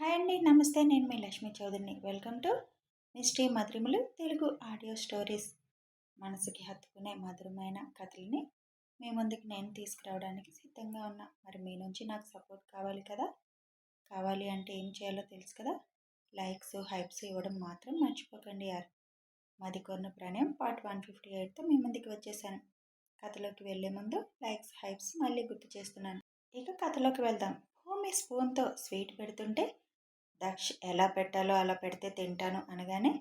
Hi అండి. నమస్తే. నేను మీ లక్ష్మీ చౌదరిని. వెల్కమ్ టు మిస్టీ మధురిములు తెలుగు ఆడియో స్టోరీస్. మనసుకి హత్తుకునే మధురమైన కథలని మీ ముందుకు నేను తీసుకురావడానికి సిద్ధంగా ఉన్నా. మరి మీ నుంచి నాకు సపోర్ట్ కావాలి కదా? కావాలి అంటే ఏం చేయాలో తెలుసు కదా? లైక్స్ హైప్స్ ఇవ్వడం మాత్రం మర్చిపోకండి యార్. మాది కొన్న ప్రణయం పార్ట్ వన్ ఫిఫ్టీ ఎయిట్తో మీ ముందుకు వచ్చేసాను. కథలోకి వెళ్ళే ముందు లైక్స్ హైప్స్ మళ్ళీ గుర్తు చేస్తున్నాను. ఇక కథలోకి వెళ్దాం. హోమీ స్పూన్తో స్వీట్ పెడుతుంటే దక్ష్ ఎలా పెట్టాలో అలా పెడితే తింటాను అనగానే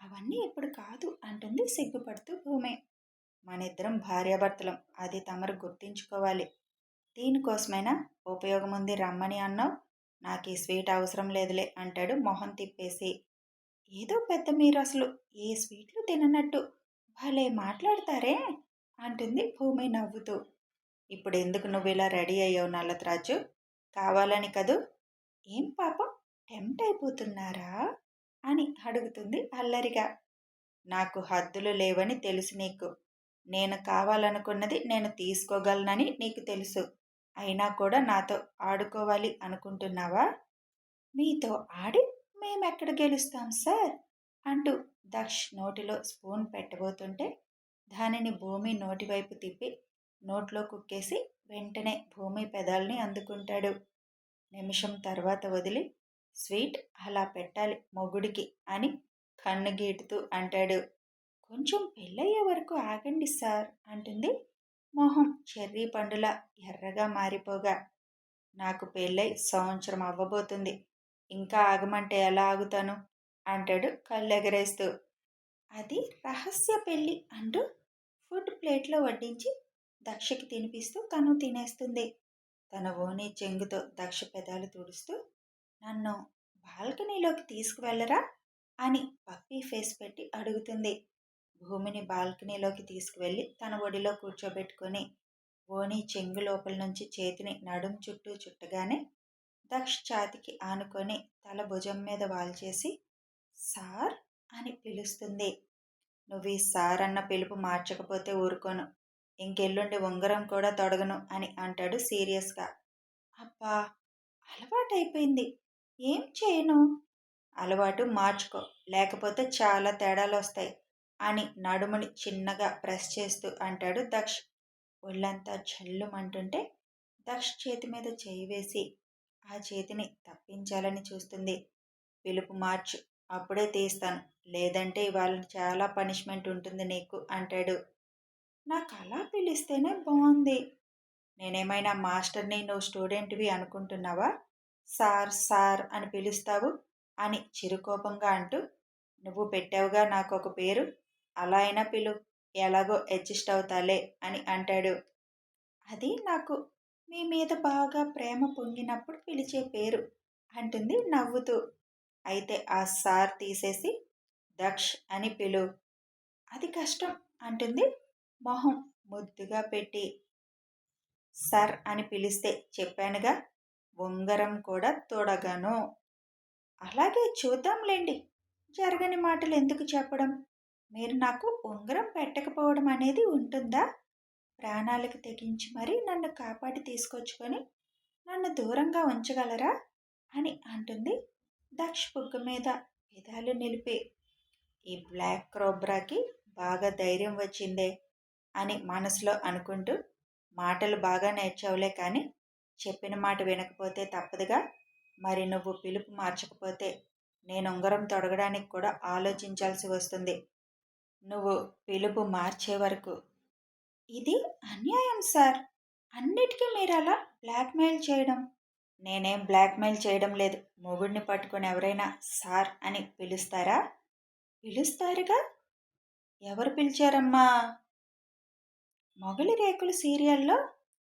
అవన్నీ ఇప్పుడు కాదు అంటుంది సిగ్గుపడుతూ భూమి. మన ఇద్దరం భార్యాభర్తలం అది తమరు గుర్తించుకోవాలి. దీనికోసమైనా ఉపయోగం ఉంది రమ్మని అన్నావు? నాకు ఈ స్వీట్ అవసరం లేదులే అంటాడు మొహం తిప్పేసి. ఏదో పెద్ద మీరు అసలు ఏ స్వీట్లు తిననట్టు భలే మాట్లాడతారే అంటుంది భూమి నవ్వుతూ. ఇప్పుడు ఎందుకు నువ్వు ఇలా రెడీ అయ్యావు నల్లత్రాజు కావాలని కదూ? ఏం పాపం? టెంప్ట్ అయిపోతున్నారా అని అడుగుతుంది అల్లరిగా. నాకు హద్దులు లేవని తెలుసు నీకు. నేను కావాలనుకున్నది నేను తీసుకోగలనని నీకు తెలుసు. అయినా కూడా నాతో ఆడుకోవాలి అనుకుంటున్నావా? మీతో ఆడి మేమెక్కడ గెలుస్తాం సార్? అంటూ దక్ష్ నోటిలో స్పూన్ పెట్టబోతుంటే దానిని భూమి నోటివైపు తిప్పి నోట్లో కుక్కేసి వెంటనే భూమి పెదాల్ని అందుకుంటాడు. నిమిషం తర్వాత వదిలి స్వీట్ అలా పెట్టాలి మొగుడికి అని కన్ను గీటుతూ అంటాడు. కొంచెం పెళ్ళయ్యే వరకు ఆగండి సార్ అంటుంది మొహం చెర్రీ పండులా ఎర్రగా మారిపోగా. నాకు పెళ్ళై సంవత్సరం అవ్వబోతుంది. ఇంకా ఆగమంటే ఎలా ఆగుతాను? అంటాడు కళ్ళెగరేస్తూ. అది రహస్య పెళ్ళి అంటూ ఫుడ్ ప్లేట్లో వడ్డించి దక్షకి తినిపిస్తూ తను తినేస్తుంది. తన ఓని చెంగుతో దక్ష పెదాలు తుడుస్తూ నన్ను బాల్కనీలోకి తీసుకువెళ్ళరా? అని పప్పీ ఫేస్ పెట్టి అడుగుతుంది. భూమిని బాల్కనీలోకి తీసుకువెళ్ళి తన ఒడిలో కూర్చోబెట్టుకొని ఓని చెంగు లోపల నుంచి చేతిని నడుం చుట్టూ చుట్టగానే దక్ష ఛాతికి ఆనుకొని తల భుజం మీద వాల్చేసి సార్ అని పిలుస్తుంది. నువ్వు ఈ సార్ అన్న పిలుపు మార్చకపోతే ఊరుకోను. ఇంకెల్లుండి ఉంగరం కూడా తొడగను అని అంటాడు సీరియస్గా. అబ్బా! అలవాటైపోయింది. ఏం చేయను? అలవాటు మార్చుకో. లేకపోతే చాలా తేడాలు వస్తాయి అని నడుముని చిన్నగా ప్రెస్ చేస్తూ అంటాడు దక్ష్. ఒళ్ళంతా చల్లుమంటుంటే దక్ష్ చేతి మీద చేయి వేసి ఆ చేతిని తప్పించాలని చూస్తుంది. పిలుపు మార్చు. అప్పుడే తీస్తాను. లేదంటే ఇవాళ చాలా పనిష్మెంట్ ఉంటుంది నీకు అంటాడు. నాకు అలా పిలిస్తేనే బాగుంది నేనేమైనా మాస్టర్ని నువ్వు స్టూడెంట్వి అనుకుంటున్నావా? సార్ సార్ అని పిలుస్తావు అని చిరుకోపంగా అంటూ నువ్వు పెట్టావుగా నాకు ఒక పేరు? అలా అయినా పిలు. ఎలాగో అడ్జస్ట్ అవుతాలే అని అంటాడు. అది నాకు మీ మీద బాగా ప్రేమ పొంగినప్పుడు పిలిచే పేరు అంటుంది నవ్వుతూ. అయితే ఆ సార్ తీసేసి దక్ష్ అని పిలు. అది కష్టం అంటుంది మొహం ముద్దుగా పెట్టి. సర్ అని పిలిస్తే చెప్పానుగా ఉంగరం కూడా తొడగను. అలాగే చూద్దాంలేండి. జరగని మాటలు ఎందుకు చెప్పడం? మీరు నాకు ఉంగరం పెట్టకపోవడం అనేది ఉంటుందా? ప్రాణాలకు తెగించి మరీ నన్ను కాపాడి తీసుకొచ్చుకొని నన్ను దూరంగా ఉంచగలరా? అని అంటుంది దక్ష బుగ్గ మీద విధాలు నిలిపి. ఈ బ్లాక్ క్రోబ్రాకి బాగా ధైర్యం వచ్చిందే అని మనసులో అనుకుంటూ మాటలు బాగా నేర్చావులే కానీ చెప్పిన మాట వినకపోతే తప్పదుగా. మరి నువ్వు పిలుపు మార్చకపోతే నేను ఉంగరం తొడగడానికి కూడా ఆలోచించాల్సి వస్తుంది. నువ్వు పిలుపు మార్చే వరకు. ఇది అన్యాయం సార్. అన్నిటికీ మీరు అలా బ్లాక్మెయిల్ చేయడం. నేనేం బ్లాక్మెయిల్ చేయడం లేదు. మొగుడిని పట్టుకొని ఎవరైనా సార్ అని పిలుస్తారా? పిలుస్తారుగా. ఎవరు పిలిచారమ్మా? మొగలి రేకులు సీరియల్లో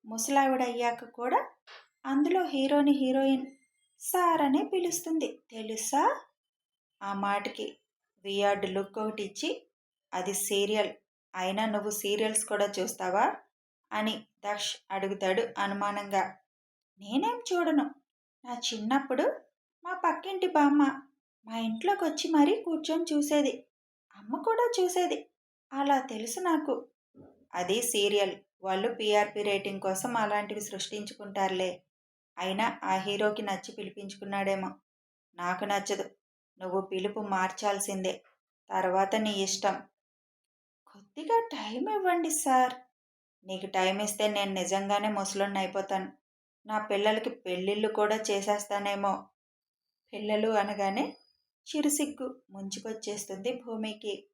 ముసలావిడయ్యాక కూడా అందులో హీరోని హీరోయిన్ సార్ అనే పిలుస్తుంది. తెలుసా? ఆ మాటకి వియార్డ్ లుక్ ఒకటి ఇచ్చి అది సీరియల్ అయినా నువ్వు సీరియల్స్ కూడా చూస్తావా? అని దక్ష్ అడుగుతాడు అనుమానంగా. నేనేం చూడను. నా చిన్నప్పుడు మా పక్కింటి బామ్మ మా ఇంట్లోకి వచ్చి మరీ కూర్చొని చూసేది. అమ్మ కూడా చూసేది. అలా తెలుసు నాకు. అది సీరియల్. వాళ్ళు పీఆర్పీ రేటింగ్ కోసం అలాంటివి సృష్టించుకుంటారులే. అయినా ఆ హీరోకి నచ్చి పిలిపించుకున్నాడేమో. నాకు నచ్చదు. నువ్వు పిలుపు మార్చాల్సిందే. తర్వాత నీ ఇష్టం. కొద్దిగా టైం ఇవ్వండి సార్. నీకు టైం ఇస్తే నేను నిజంగానే ముసలున్న అయిపోతాను. నా పిల్లలకి పెళ్ళిళ్ళు కూడా చేసేస్తానేమో. పిల్లలు అనగానే చిరుసిగ్గు ముంచుకొచ్చేస్తుంది భూమికి.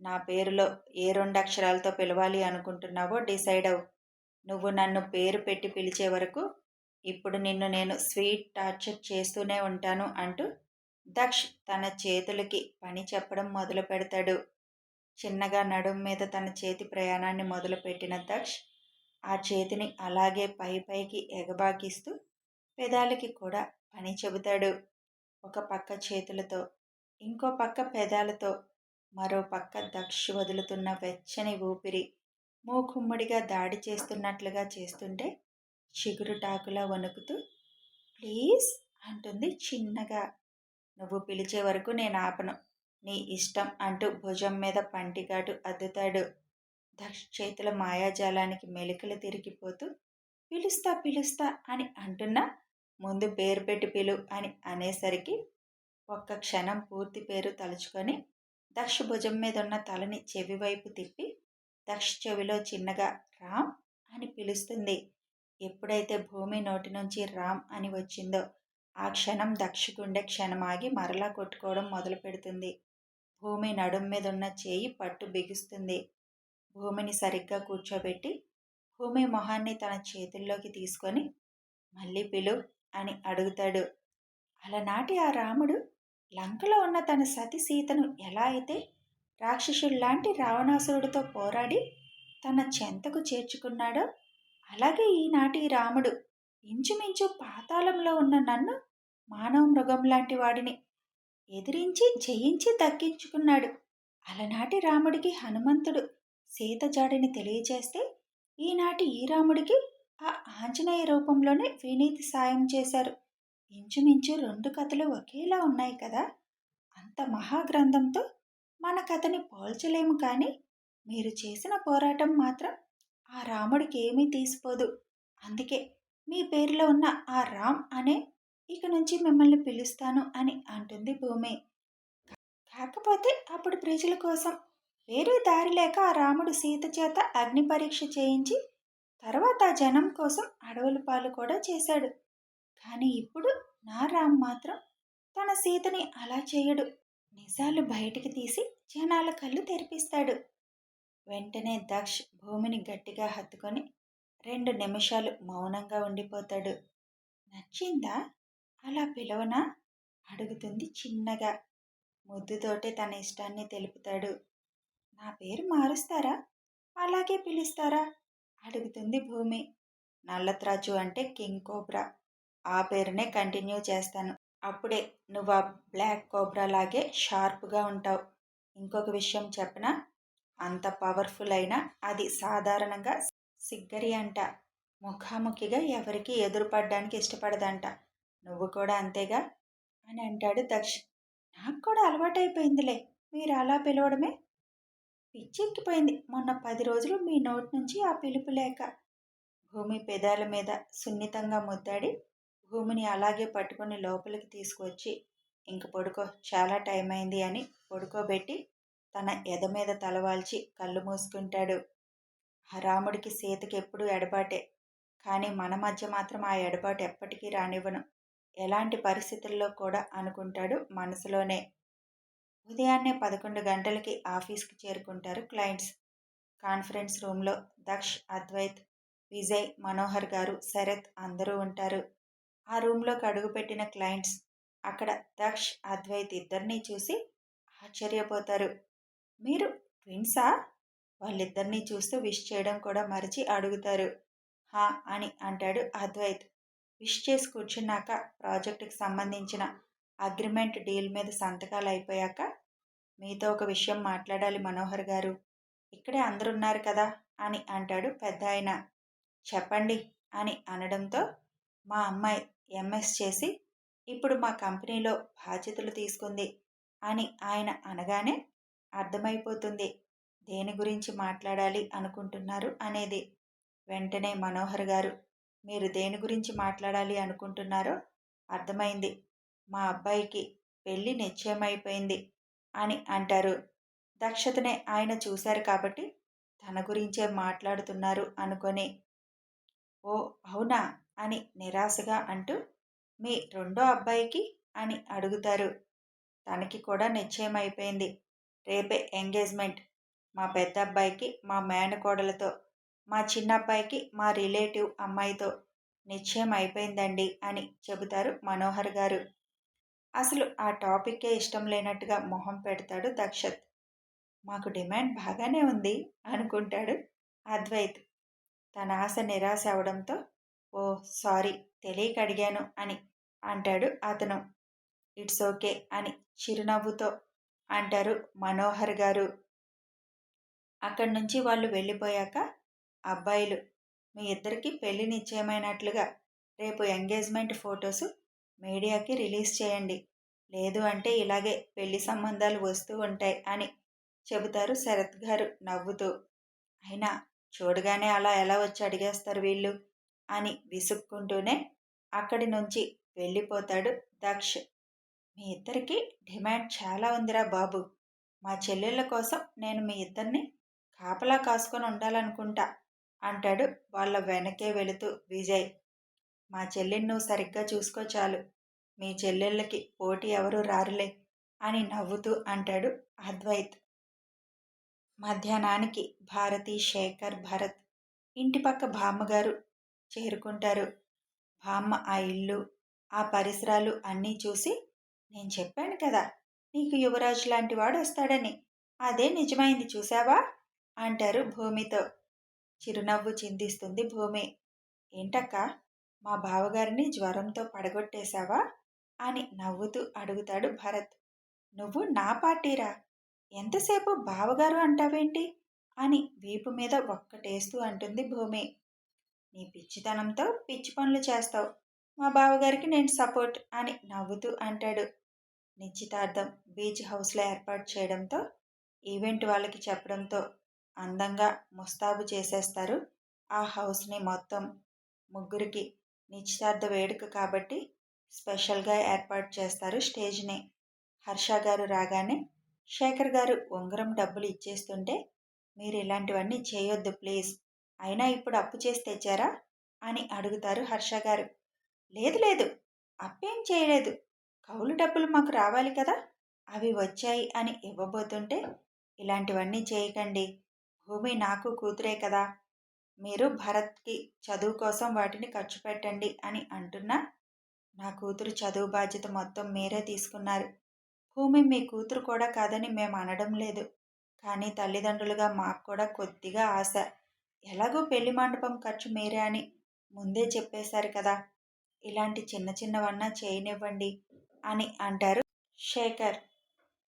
నా పేరులో ఏ రెండు అక్షరాలతో పిలవాలి అనుకుంటున్నావో డిసైడ్ అవు నువ్వు నన్ను పేరు పెట్టి పిలిచే వరకు ఇప్పుడు నిన్ను నేను స్వీట్ టార్చర్ చేస్తూనే ఉంటాను అంటూ దక్ష్ తన చేతులకి పని చెప్పడం మొదలు పెడతాడు. చిన్నగా నడుం మీద తన చేతి ప్రయాణాన్ని మొదలుపెట్టిన దక్ష్ ఆ చేతిని అలాగే పై పైకి ఎగబాకిస్తూ పెదాలకి కూడా పని చెబుతాడు. ఒక పక్క చేతులతో ఇంకో పక్క పెదాలతో మరో పక్క దక్ష వదులుతున్న వెచ్చని ఊపిరి మూకుమ్మడిగా దాడి చేస్తున్నట్లుగా చేస్తుంటే చిగురుటాకులా వణుకుతూ ప్లీజ్ అంటుంది చిన్నగా. నువ్వు పిలిచే వరకు నేను ఆపను. నీ ఇష్టం అంటూ భుజం మీద పంటిగాటు అద్దుతాడు. దక్ష చేతుల మాయాజాలానికి మెలికలు తిరిగిపోతూ పిలుస్తా పిలుస్తా అని అంటున్నా ముందు పేరు పెట్టి పిలు అని అనేసరికి ఒక్క క్షణం పూర్తి పేరు తలుచుకొని దక్ష భుజం మీద ఉన్న తలని చెవి వైపు తిప్పి దక్ష చెవిలో చిన్నగా రామ్ అని పిలుస్తుంది. ఎప్పుడైతే భూమి నోటి నుంచి రామ్ అని వచ్చిందో ఆ క్షణం దక్ష గుండె క్షణమాగి మరలా కొట్టుకోవడం మొదలు పెడుతుంది భూమి నడుం మీద ఉన్న చేయి పట్టు బిగుస్తుంది. భూమిని సరిగ్గా కూర్చోబెట్టి భూమి మొహాన్ని తన చేతుల్లోకి తీసుకొని మళ్ళీ పిలు అని అడుగుతాడు. అలనాటి ఆ రాముడు లంకలో ఉన్న తన సతి సీతను ఎలా అయితే రాక్షసుల్లాంటి రావణాసురుడితో పోరాడి తన చెంతకు చేర్చుకున్నాడో అలాగే ఈనాటి రాముడు ఇంచుమించు పాతాళంలో ఉన్న నన్ను మానవ మృగం లాంటి వాడిని ఎదిరించి జయించి దక్కించుకున్నాడు. అలనాటి రాముడికి హనుమంతుడు సీత జాడిని తెలియజేస్తే ఈనాటి ఈ రాముడికి ఆ ఆంజనేయ రూపంలోనే వినీతి సాయం చేశారు. ఇంచుమించు రెండు కథలు ఒకేలా ఉన్నాయి కదా? అంత మహాగ్రంథంతో మన కథని పోల్చలేము కానీ మీరు చేసిన పోరాటం మాత్రం ఆ రాముడికి ఏమీ తీసిపోదు. అందుకే మీ పేరులో ఉన్న ఆ రామ్ అనే ఇక నుంచి మిమ్మల్ని పిలుస్తాను అని అంటుంది భూమి. కాకపోతే అప్పుడు ప్రజల కోసం వేరే దారి లేక ఆ రాముడు సీత చేత అగ్ని పరీక్ష చేయించి తర్వాత ఆ జనం కోసం అడవుల పాలు కూడా చేశాడు. కానీ ఇప్పుడు నా రామ్ మాత్రం తన సీతని అలా చేయడు. నిజాలు బయటికి తీసి జనాల కళ్ళు తెరిపిస్తాడు. వెంటనే దక్ష్ భూమిని గట్టిగా హత్తుకొని రెండు నిమిషాలు మౌనంగా ఉండిపోతాడు. నచ్చిందా? అలా పిలవనా? అడుగుతుంది చిన్నగా. ముద్దుతోటే తన ఇష్టాన్ని తెలుపుతాడు. నా పేరు మారుస్తారా? అలాగే పిలుస్తారా? అడుగుతుంది భూమి. నల్లత్రాచు అంటే కింగ్ కోబ్రా. ఆ పేరునే కంటిన్యూ చేస్తాను. అప్పుడే నువ్వు ఆ బ్లాక్ కోబ్రా లాగే షార్ప్గా ఉంటావు. ఇంకొక విషయం చెప్పనా? అంత పవర్ఫుల్ అయినా అది సాధారణంగా సిగ్గరి అంట. ముఖాముఖిగా ఎవరికి ఎదురుపడడానికి ఇష్టపడదంట. నువ్వు కూడా అంతేగా? అని అంటాడు దక్ష్. నాకు కూడా అలవాటైపోయిందిలే. మీరు అలా పిలవడమే? పిచ్చెక్కిపోయింది. మొన్న పది రోజులు మీ నోటి నుంచి ఆ పిలుపు లేక. భూమి పెదాల మీద సున్నితంగా ముద్దాడి భూమిని అలాగే పట్టుకొని లోపలికి తీసుకువచ్చి ఇంక పడుకో చాలా టైం అయింది అని పడుకోబెట్టి తన ఎద మీద తలవాల్చి కళ్ళు మూసుకుంటాడు. ఆ రాముడికి సీతకి ఎప్పుడూ ఎడబాటే. కానీ మన మధ్య మాత్రం ఆ ఎడబాటు ఎప్పటికీ రానివ్వను. ఎలాంటి పరిస్థితుల్లో కూడా అనుకుంటాడు మనసులోనే. ఉదయాన్నే పదకొండు గంటలకి ఆఫీస్కి చేరుకుంటారు క్లయింట్స్. కాన్ఫరెన్స్ రూమ్లో దక్ష్ అద్వైత్ విజయ్ మనోహర్ గారు శరత్ అందరూ ఉంటారు. ఆ రూమ్లోకి అడుగుపెట్టిన క్లయింట్స్ అక్కడ దక్ష్ అద్వైత్ ఇద్దరినీ చూసి ఆశ్చర్యపోతారు. మీరు ట్విన్సా? వాళ్ళిద్దరినీ చూస్తూ విష్ చేయడం కూడా మరిచి అడుగుతారు. హా అని అంటాడు అద్వైత్. విష్ చేసి కూర్చున్నాక ప్రాజెక్టుకి సంబంధించిన అగ్రిమెంట్ డీల్ మీద సంతకాలు అయిపోయాక మీతో ఒక విషయం మాట్లాడాలి మనోహర్ గారు. ఇక్కడే అందరున్నారు కదా అని అంటాడు పెద్ద ఆయన చెప్పండి అని అనడంతో మా అమ్మాయి ఎంఎస్ చేసి ఇప్పుడు మా కంపెనీలో బాధ్యతలు తీసుకుంది అని ఆయన అనగానే అర్థమైపోతుంది. దేని గురించి మాట్లాడాలి అనుకుంటున్నారు అనేది. వెంటనే మనోహర్ గారు మీరు దేని గురించి మాట్లాడాలి అనుకుంటున్నారో అర్థమైంది. మా అబ్బాయికి పెళ్ళి నిశ్చయమైపోయింది అని అంటారు. దక్షతనే ఆయన చూశారు కాబట్టి తన గురించే మాట్లాడుతున్నారు అనుకొని ఓ అవునా? అని నిరాశగా అంటూ మీ రెండో అబ్బాయికి? అని అడుగుతారు. తనకి కూడా నిశ్చయమైపోయింది. రేపే ఎంగేజ్మెంట్. మా పెద్ద అబ్బాయికి మా మేనకోడలతో మా చిన్న అబ్బాయికి మా రిలేటివ్ అమ్మాయితో నిశ్చయం అయిపోయిందండి అని చెబుతారు మనోహర్ గారు. అసలు ఆ టాపిక్కే ఇష్టం లేనట్టుగా మొహం పెడతాడు దక్షత్. మాకు డిమాండ్ బాగానే ఉంది అనుకుంటాడు అద్వైత్. తన ఆశ నిరాశ అవడంతో ఓ సారీ తెలియక అడిగాను అని అంటాడు అతను. ఇట్స్ ఓకే అని చిరునవ్వుతో అంటారు మనోహర్ గారు. అక్కడి నుంచి వాళ్ళు వెళ్ళిపోయాక అబ్బాయిలు మీ ఇద్దరికి పెళ్ళి నిశ్చయమైనట్లుగా రేపు ఎంగేజ్మెంట్ ఫొటోస్ మీడియాకి రిలీజ్ చేయండి. లేదు అంటే ఇలాగే పెళ్ళి సంబంధాలు వస్తూ ఉంటాయి అని చెబుతారు శరత్ గారు నవ్వుతూ. అయినా చూడగానే అలా ఎలా వచ్చి అడిగేస్తారు వీళ్ళు? అని విసుక్కుంటూనే అక్కడి నుంచి వెళ్ళిపోతాడు దక్ష్. మీ ఇద్దరికి డిమాండ్ చాలా ఉందిరా బాబు. మా చెల్లెళ్ళ కోసం నేను మీ ఇద్దరిని కాపలా కాసుకొని ఉండాలనుకుంటా అంటాడు వాళ్ళ వెనకే వెళుతూ విజయ్. మా చెల్లిని నువ్వు సరిగ్గా చూసుకో చాలు. మీ చెల్లెళ్ళకి పోటీ ఎవరు రారులే అని నవ్వుతూ అంటాడు అద్వైత్. మధ్యాహ్నానికి భారతి శేఖర్ భరత్ ఇంటి పక్క బామ్మగారు చేరుకుంటారు. బామ్మ ఆ ఇల్లు ఆ పరిసరాలు అన్నీ చూసి నేను చెప్పాను కదా నీకు యువరాజు లాంటి వాడు వస్తాడని అదే నిజమైంది చూసావా అంటారు భూమితో. చిరునవ్వు చిందిస్తుంది భూమి. ఏంటక్క మా బావగారిని జ్వరంతో పడగొట్టేశావా? అని నవ్వుతూ అడుగుతాడు భరత్. నువ్వు నా పార్టీరా? ఎంతసేపు బావగారు అంటావేంటి? అని వీపు మీద ఒక్కటేస్తూ అంటుంది భూమి. నీ పిచ్చితనంతో పిచ్చి పనులు చేస్తావు. మా బావగారికి నేను సపోర్ట్ అని నవ్వుతూ అంటాడు. నిశ్చితార్థం బీచ్ హౌస్లో ఏర్పాటు చేయడంతో ఈవెంట్ వాళ్ళకి చెప్పడంతో అందంగా ముస్తాబు చేసేస్తారు ఆ హౌస్ని మొత్తం. ముగ్గురికి నిశ్చితార్థ వేడుక కాబట్టి స్పెషల్గా ఏర్పాటు చేస్తారు స్టేజ్ని. హర్ష గారు రాగానే శేఖర్ గారు ఉంగరం డబ్బులు ఇచ్చేస్తుంటే మీరు ఇలాంటివన్నీ చేయొద్దు ప్లీజ్. అయినా ఇప్పుడు అప్పు చేసి తెచ్చారా? అని అడుగుతారు హర్ష గారు. లేదు లేదు అప్పేం చేయలేదు. కౌలు డబ్బులు మాకు రావాలి కదా? అవి వచ్చాయి అని ఇవ్వబోతుంటే ఇలాంటివన్నీ చేయకండి. భూమి నాకు కూతురే కదా. మీరు భరత్కి చదువు కోసం వాటిని ఖర్చు పెట్టండి అని అంటున్నా నా కూతురు చదువు బాధ్యత మొత్తం మీరే తీసుకున్నారు. భూమి మీ కూతురు కూడా కాదని మేము అనడం లేదు. కానీ తల్లిదండ్రులుగా మాకు కూడా కొద్దిగా ఆశ. ఎలాగో పెళ్ళి మండపం ఖర్చు మీరే అని ముందే చెప్పేశారు కదా. ఇలాంటి చిన్న చిన్నవన్నా చేయనివ్వండి అని అంటారు శేఖర్.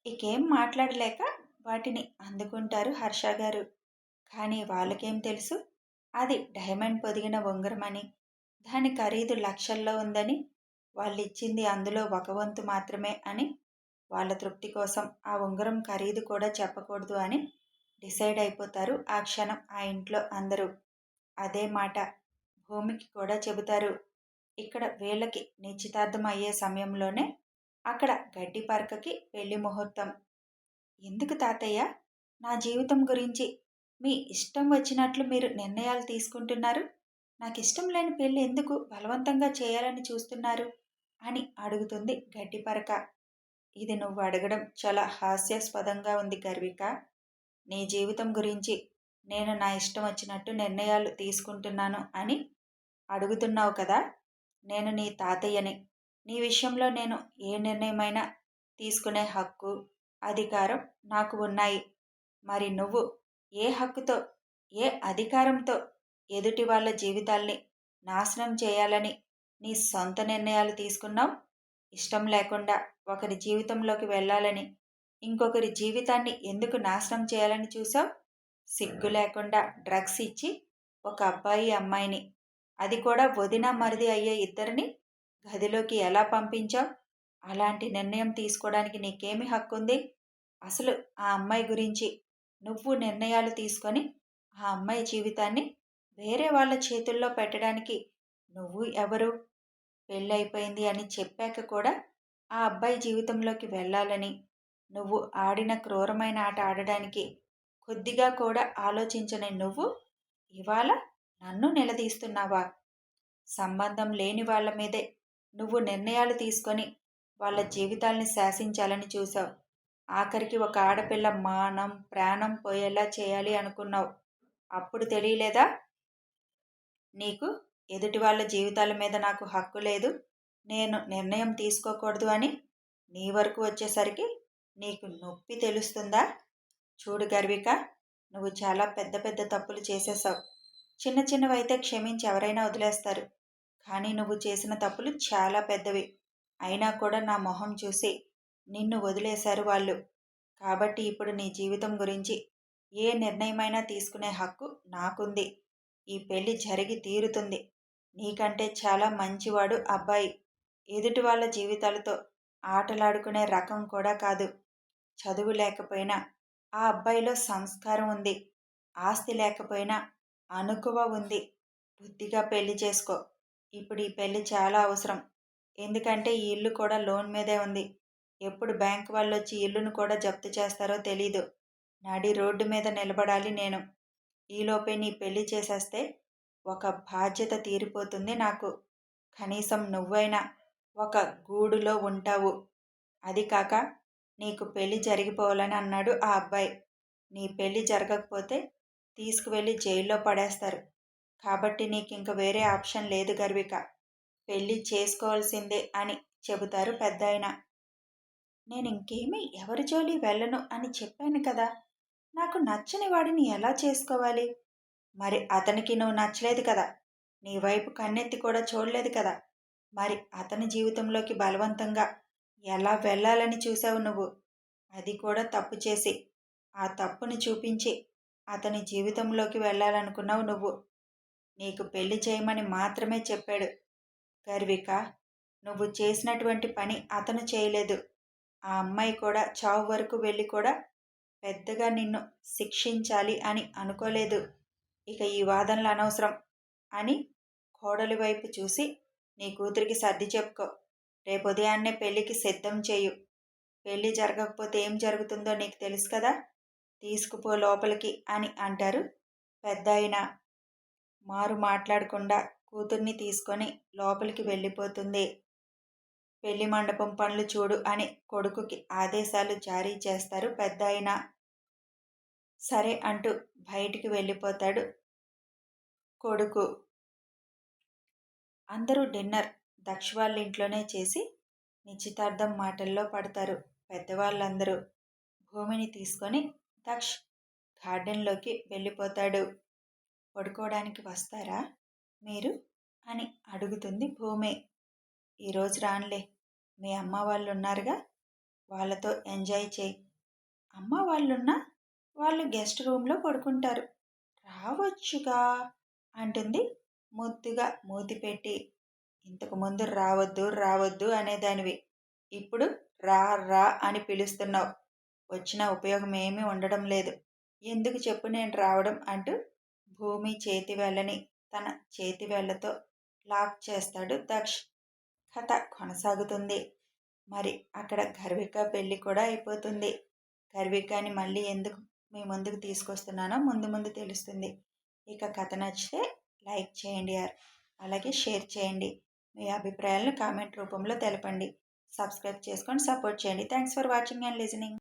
ఇకేం మాట్లాడలేక వాటిని అందుకుంటారు హర్ష గారు. కానీ వాళ్ళకేం తెలుసు? అది డైమండ్ పొదిగిన ఉంగరమని దాని ఖరీదు లక్షల్లో ఉందని వాళ్ళు ఇచ్చింది అందులో ఒక వంతు మాత్రమే అని వాళ్ళ తృప్తి కోసం ఆ ఉంగరం ఖరీదు కూడా చెప్పకూడదు అని డిసైడ్ అయిపోతారు ఆ క్షణం ఆ ఇంట్లో అందరూ. అదే మాట భూమికి కూడా చెబుతారు. ఇక్కడ వీళ్ళకి నిశ్చితార్థం అయ్యే సమయంలోనే అక్కడ గడ్డి పరకకి పెళ్ళి ముహూర్తం. ఎందుకు తాతయ్య? నా జీవితం గురించి మీ ఇష్టం వచ్చినట్లు మీరు నిర్ణయాలు తీసుకుంటున్నారు. నాకు ఇష్టం లేని పెళ్ళి ఎందుకు బలవంతంగా చేయాలని చూస్తున్నారు? అని అడుగుతుంది గడ్డిపరక ఇది నువ్వు అడగడం చాలా హాస్యాస్పదంగా ఉంది గర్విక. నీ జీవితం గురించి నేను నా ఇష్టం వచ్చినట్టు నిర్ణయాలు తీసుకుంటున్నాను అని అడుగుతున్నావు కదా నేను నీ తాతయ్యని. నీ విషయంలో నేను ఏ నిర్ణయమైనా తీసుకునే హక్కు అధికారం నాకు ఉన్నాయి. మరి నువ్వు ఏ హక్కుతో ఏ అధికారంతో ఎదుటి వాళ్ళ జీవితాల్ని నాశనం చేయాలని నీ సొంత నిర్ణయాలు తీసుకున్నావు? ఇష్టం లేకుండా ఒకరి జీవితంలోకి వెళ్ళాలని ఇంకొకరి జీవితాన్ని ఎందుకు నాశనం చేయాలని చూసావు? సిగ్గు లేకుండా డ్రగ్స్ ఇచ్చి ఒక అబ్బాయి అమ్మాయిని అది కూడా వదిన మరిది అయ్యే ఇద్దరిని గదిలోకి ఎలా పంపించావు? అలాంటి నిర్ణయం తీసుకోవడానికి నీకేమి హక్కు ఉంది అసలు ఆ అమ్మాయి గురించి నువ్వు నిర్ణయాలు తీసుకొని ఆ అమ్మాయి జీవితాన్ని వేరే వాళ్ళ చేతుల్లో పెట్టడానికి నువ్వు ఎవరు? పెళ్ళైపోయింది అని చెప్పాక కూడా ఆ అబ్బాయి జీవితంలోకి వెళ్ళాలని నువ్వు ఆడిన క్రూరమైన ఆట ఆడడానికి కొద్దిగా కూడా ఆలోచించని నువ్వు ఇవాళ నన్ను నిలదీస్తున్నావా? సంబంధం లేని వాళ్ళ మీదే నువ్వు నిర్ణయాలు తీసుకొని వాళ్ళ జీవితాల్ని శాసించాలని చూసావు ఆఖరికి ఒక ఆడపిల్ల మానం ప్రాణం పోయేలా చేయాలి అనుకున్నావు. అప్పుడు తెలియలేదా? నీకు ఎదుటి వాళ్ళ జీవితాల మీద నాకు హక్కు లేదు నేను నిర్ణయం తీసుకోకూడదు అని నీ వరకు వచ్చేసరికి నీకు నొప్పి తెలుస్తుందా? చూడు గర్విక నువ్వు చాలా పెద్ద పెద్ద తప్పులు చేసేసావు. చిన్న చిన్నవైతే క్షమించి ఎవరైనా వదిలేస్తారు. కానీ నువ్వు చేసిన తప్పులు చాలా పెద్దవి. అయినా కూడా నా మొహం చూసి నిన్ను వదిలేశారు వాళ్ళు. కాబట్టి ఇప్పుడు నీ జీవితం గురించి ఏ నిర్ణయమైనా తీసుకునే హక్కు నాకుంది. ఈ పెళ్ళి జరిగి తీరుతుంది. నీకంటే చాలా మంచివాడు అబ్బాయి. ఎదుటి వాళ్ళ జీవితాలతో ఆటలాడుకునే రకం కూడా కాదు. చదువు లేకపోయినా ఆ అబ్బాయిలో సంస్కారం ఉంది ఆస్తి లేకపోయినా అనుకువ ఉంది. బుద్ధిగా పెళ్ళి చేసుకో. ఇప్పుడు ఈ పెళ్ళి చాలా అవసరం. ఎందుకంటే ఈ ఇల్లు కూడా లోన్ మీదే ఉంది. ఎప్పుడు బ్యాంక్ వాళ్ళు వచ్చి ఇల్లును కూడా జప్తు చేస్తారో తెలీదు. నడి రోడ్డు మీద నిలబడాలి నేను. ఈలోపే నీ పెళ్ళి చేసేస్తే ఒక బాధ్యత తీరిపోతుంది నాకు. కనీసం నువ్వైనా ఒక గూడులో ఉంటావు. అది కాక నీకు పెళ్ళి జరిగిపోవాలని అన్నాడు ఆ అబ్బాయి. నీ పెళ్ళి జరగకపోతే తీసుకువెళ్ళి జైల్లో పడేస్తారు. కాబట్టి నీకు ఇంక వేరే ఆప్షన్ లేదు గర్విక. పెళ్ళి చేసుకోవాల్సిందే అని చెబుతారు పెద్ద ఆయన నేను ఇంకేమీ ఎవరి జోలి వెళ్ళను అని చెప్పాను కదా. నాకు నచ్చని వాడిని ఎలా చేసుకోవాలి? మరి అతనికి నువ్వు నచ్చలేదు కదా. నీ వైపు కన్నెత్తి కూడా చూడలేదు కదా. మరి అతని జీవితంలోకి బలవంతంగా ఎలా వెళ్ళాలని చూసావు నువ్వు? అది కూడా తప్పు చేసి. ఆ తప్పుని చూపించి అతని జీవితంలోకి వెళ్ళాలనుకున్నావు నువ్వు. నీకు పెళ్ళి చేయమని మాత్రమే చెప్పాడు. గర్విక నువ్వు చేసినటువంటి పని అతను చేయలేదు. ఆ అమ్మాయి కూడా చావు వరకు వెళ్ళి కూడా పెద్దగా నిన్ను శిక్షించాలి అని అనుకోలేదు. ఇక ఈ వాదనలు అనవసరం అని కోడలి వైపు చూసి నీ కూతురికి సర్ది చెప్పుకో. రేపు ఉదయాన్నే పెళ్ళికి సిద్ధం చేయు పెళ్ళి జరగకపోతే ఏం జరుగుతుందో నీకు తెలుసు కదా? తీసుకుపో లోపలికి అని అంటారు పెద్ద మారు మాట్లాడకుండా కూతుర్ని తీసుకొని లోపలికి వెళ్ళిపోతుంది. పెళ్ళి మండపం పనులు చూడు అని కొడుకుకి ఆదేశాలు జారీ చేస్తారు పెద్ద సరే అంటూ బయటికి వెళ్ళిపోతాడు కొడుకు. అందరూ డిన్నర్ దక్ష వాళ్ళ ఇంట్లోనే చేసి నిశ్చితార్థం మాటల్లో పడతారు పెద్దవాళ్ళందరూ. భూమిని తీసుకొని దక్ష్ గార్డెన్లోకి వెళ్ళిపోతాడు. పడుకోవడానికి వస్తారా? మీరు? అని అడుగుతుంది భూమి. ఈరోజు రానులే మీ అమ్మ వాళ్ళు ఉన్నారుగా వాళ్ళతో ఎంజాయ్ చేయి. అమ్మ వాళ్ళున్నా వాళ్ళు గెస్ట్ రూమ్లో పడుకుంటారు. రావచ్చుగా అంటుంది ముద్దుగా మూతి పెట్టి ఇంతకు ముందు రావద్దు రావద్దు అనేదానివి ఇప్పుడు రా రా అని పిలుస్తున్నావు. వచ్చిన ఉపయోగం ఏమీ ఉండడం లేదు. ఎందుకు చెప్పు నేను రావడం అంటూ భూమి చేతి వేళ్ళని తన చేతి వేళ్ళతో లాక్ చేస్తాడు దక్ష్. కథ కొనసాగుతుంది. మరి అక్కడ గర్విక పెళ్ళి కూడా అయిపోతుంది. గర్వికాని మళ్ళీ ఎందుకు మీ ముందుకు తీసుకొస్తున్నానో ముందు ముందు తెలుస్తుంది. ఇక కథ నచ్చితే లైక్ చేయండి యార్. అలాగే షేర్ చేయండి. మీ అభిప్రాయాలను కామెంట్ రూపంలో తెలపండి. సబ్స్క్రైబ్ చేసుకొని సపోర్ట్ చేయండి. Thanks for watching and listening.